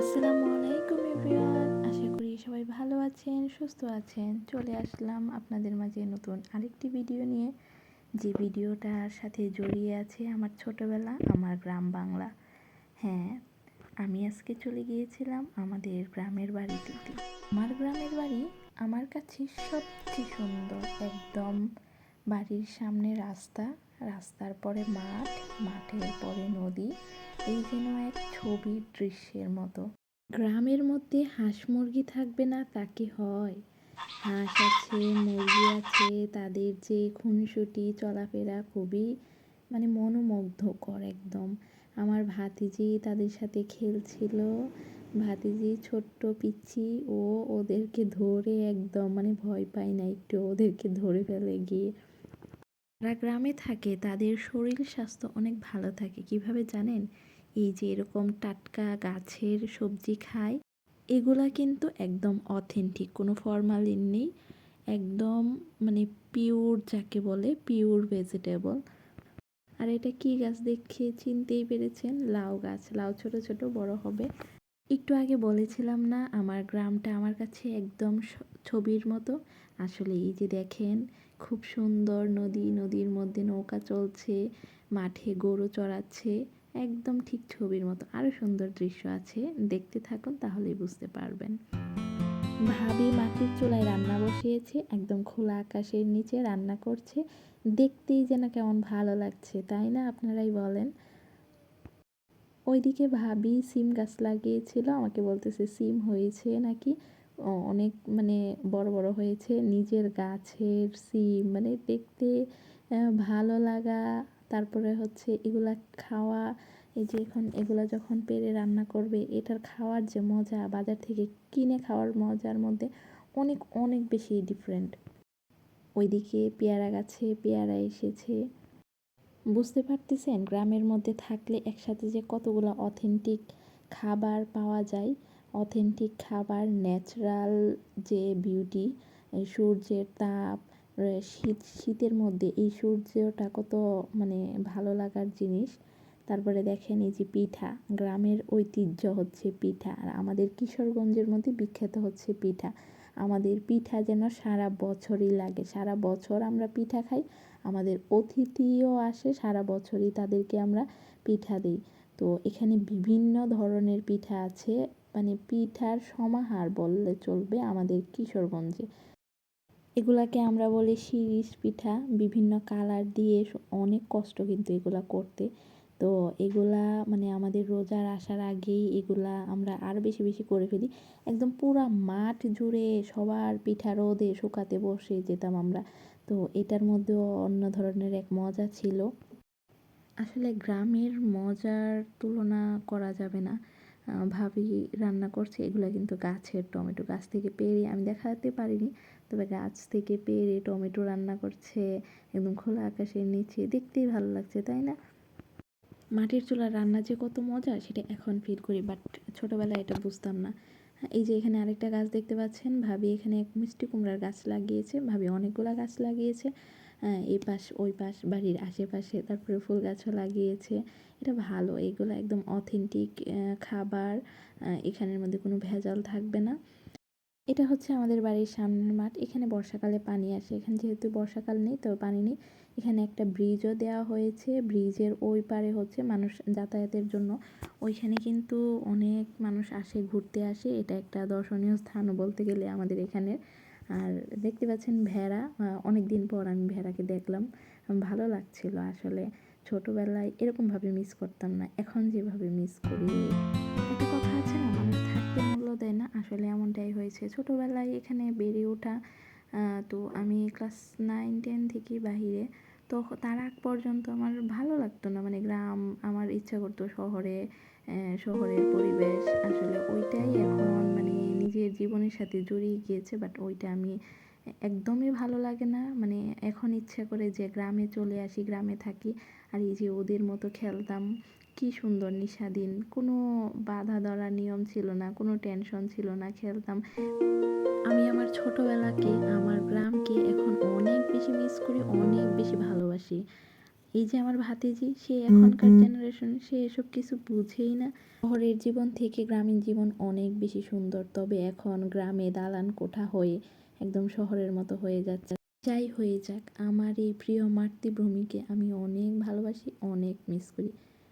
আসসালামু আলাইকুম এভরিওয়ান। আশা করি সবাই ভালো আছেন, সুস্থ আছেন। চলে আসলাম আপনাদের মাঝে নতুন আরেকটি ভিডিও নিয়ে। যে ভিডিওটার সাথে জড়িয়ে আছে আমার ছোটবেলা, আমার গ্রাম বাংলা। হ্যাঁ আমি আজকে চলে গিয়েছিলাম আমাদের গ্রামের বাড়িতে। আমার গ্রামের বাড়ি আমার কাছে সবচেয়ে সুন্দর, একদম বাড়ির সামনে রাস্তা। রাস্তার পরে মাঠ, মাঠের পরে নদী, এই যেন এক ছবির দৃশ্যের মতো। গ্রামের মধ্যে হাঁস মুরগি থাকবে না তা কি হয়? হাঁস আছে, মুরগি আছে, তাদের যে খুনসুটি, চলাফেরা খুবই মানে মনোমুগ্ধকর একদম। আমার ভাতিজি তাদের সাথে খেলছিল, ভাতিজি ছোট্ট পিচ্ছি, ও ওদেরকে ধরে একদম মানে ভয় পায় না একটু, ওদেরকে ধরে ফেলে গিয়ে। যারা গ্রামে থাকে, তাদের শরীর স্বাস্থ্য অনেক ভালো থাকে। কীভাবে জানেন? এই যে এরকম টাটকা গাছের সবজি খায়, এগুলা কিন্তু একদম অথেন্টিক কোনো ফরমালিন নেই। একদম মানে পিওর যাকে বলে পিওর ভেজিটেবল আর এটা কি গাছ দেখে চিনতেই পেরেছেন? লাউ গাছ। লাউ ছোট ছোট, বড় হবে। একটু আগে বলেছিলাম না, আমার গ্রামটা আমার কাছে একদম ছবির মতো। আসলে এই যে দেখেন, খুব সুন্দর নদী, নদীর মধ্যে নৌকা চলছে, মাঠে গরু চড়াচ্ছে, একদম ঠিক ছবির মতো। আরও সুন্দর দৃশ্য আছে, দেখতে থাকুন তাহলেই বুঝতে পারবেন। ভাবি মাটির চুলায় রান্না বসিয়েছে, একদম খোলা আকাশের নিচে রান্না করছে। দেখতেই যেন কেমন ভালো লাগছে, তাই না আপনারাই বলেন? ওইদিকে ভাবি সিম গাছ লাগিয়েছিল, আমাকে বলতেছে সিম হয়েছে নাকি? অনেক মানে বড় বড় হয়েছে, নিজের গাছের সিম মানে দেখতে ভালো লাগা। তারপরে হচ্ছে এগুলা খাওয়া, এই যে এখন এগুলা যখন পেরে রান্না করবে, এটার খাওয়ার যে মজা, বাজার থেকে কিনে খাওয়ার মজার মধ্যে অনেক অনেক বেশি ডিফারেন্ট ওইদিকে পেয়ারা গাছে, পেয়ারা এসেছে। বুঝতে পারতেছেন? গ্রামের মধ্যে থাকলে একসাথে যে কতগুলো অথেন্টিক খাবার পাওয়া যায় অথেন্টিক খাবার ন্যাচারাল যে বিউটি সূর্যের তাপ শীত, শীতের মধ্যে এই সূর্যটা কত মানে ভালো লাগার জিনিস। তারপরে দেখেন এই যে পিঠা, গ্রামের ঐতিহ্য হচ্ছে পিঠা। আর আমাদের কিশোরগঞ্জের মধ্যে বিখ্যাত হচ্ছে পিঠা। আমাদের পিঠা যেন সারা বছরই লাগে। সারা বছর আমরা পিঠা খাই অতিথিও আসে, সারা বছরই তাদেরকে আমরা পিঠা দিই। তো এখানে বিভিন্ন ধরনের পিঠা আছে মানে পিঠার সমাহার বললে চলবে আমাদের কিশোরগঞ্জে। এগুলাকে আমরা বলি শিরিষ পিঠা, বিভিন্ন কালার দিয়ে অনেক কষ্ট কিন্তু এগুলা করতে। তো এগুলা মানে আমাদের রোজার আসার আগেই এগুলা আমরা আরও বেশি বেশি করে ফেলি। একদম পুরা মাঠ জুড়ে সবার পিঠা রোদে শুকাতে বসে যেতাম আমরা। তো এটার মধ্যেও অন্য ধরনের এক মজা ছিল। আসলে গ্রামের মজার তুলনা করা যাবে না। ভাবি রান্না করছে, এগুলো কিন্তু গাছের টমেটো গাছ থেকে পেরে আমি দেখাতে পারিনি। তবে গাছ থেকে পেরে টমেটো রান্না করছে, একদম খোলা আকাশের নিচে, দেখতেই ভালো লাগছে, তাই না? মাটির চুলার রান্না যে কত মজা, সেটা এখন ফিল করি বাট ছোটোবেলায় এটা বুঝতাম না। এই যে এখানে আরেকটা গাছ দেখতে পাচ্ছেন। ভাবি এখানে এক মিষ্টি কুমড়ার গাছ লাগিয়েছে। ভাবি অনেকগুলো গাছ লাগিয়েছে। এই পাশ, ওই পাশ, বাড়ির আশেপাশে তারপরে ফুল গাছও লাগিয়েছে। এটা ভালো, এগুলো একদম অথেন্টিক খাবার। এখানের মধ্যে কোনো ভেজাল থাকবে না। এটা হচ্ছে আমাদের বাড়ির সামনের মাঠ। এখানে বর্ষাকালে পানি আসে। এখানে যেহেতু বর্ষাকাল নেই, তো পানি নেই। এখানে একটা ব্রিজও দেওয়া হয়েছে। ব্রিজের ওই পারে হচ্ছে মানুষ যাতায়াতের জন্য। ওইখানে কিন্তু অনেক মানুষ আসে, ঘুরতে আসে। এটা একটা দর্শনীয় স্থান বলতে গেলে আমাদের এখানের। আর দেখতে পাচ্ছেন ভেড়া। অনেক দিন পর আমি ভেড়াকে দেখলাম। ভালো লাগছিল আসলে। ছোটোবেলায় এরকমভাবে মিস করতাম না। এখন যেভাবে মিস করি। একটা কথা আছে না, মানুষ থাকতে মূল্য দেয় না। আসলে এমনটাই হয়েছে। ছোটোবেলায় এখানে বেড়ে ওঠা তো আমি ক্লাস নাইন টেন থেকে বাহিরে। তো তার আগ পর্যন্ত আমার ভালো লাগতো না। মানে গ্রাম, আমার ইচ্ছা করতো শহরে শহরের পরিবেশ। আসলে ওইটাই এখন মানে নিজের জীবনের সাথে জড়িয়ে গিয়েছে বাট ওইটা আমি একদমই ভালো লাগে না। মানে এখন ইচ্ছা করে যে গ্রামে চলে আসি, গ্রামে থাকি। আর এই যে ওদের মতো খেলতাম। কি সুন্দর নিশাদিন কোনো বাধা ধরা নিয়ম ছিল না কোনো টেনশন ছিল না খেলতাম। আমি আমার ছোটোবেলাকে আমার গ্রামকে এখন অনেক বেশি মিস করি অনেক বেশি ভালোবাসি। এই যে আমার ভাতিজি সে এখনকার জেনারেশন সে এসব কিছু বুঝেই না। শহরের জীবন থেকে গ্রামীণ জীবন অনেক বেশি সুন্দর তবে এখন গ্রামে দালান কোঠা হয়ে একদম শহরের মতো হয়ে যাচ্ছে। যাই হয়ে যাক আমার এই প্রিয় মাতৃভূমিকে আমি অনেক ভালোবাসি অনেক মিস করি।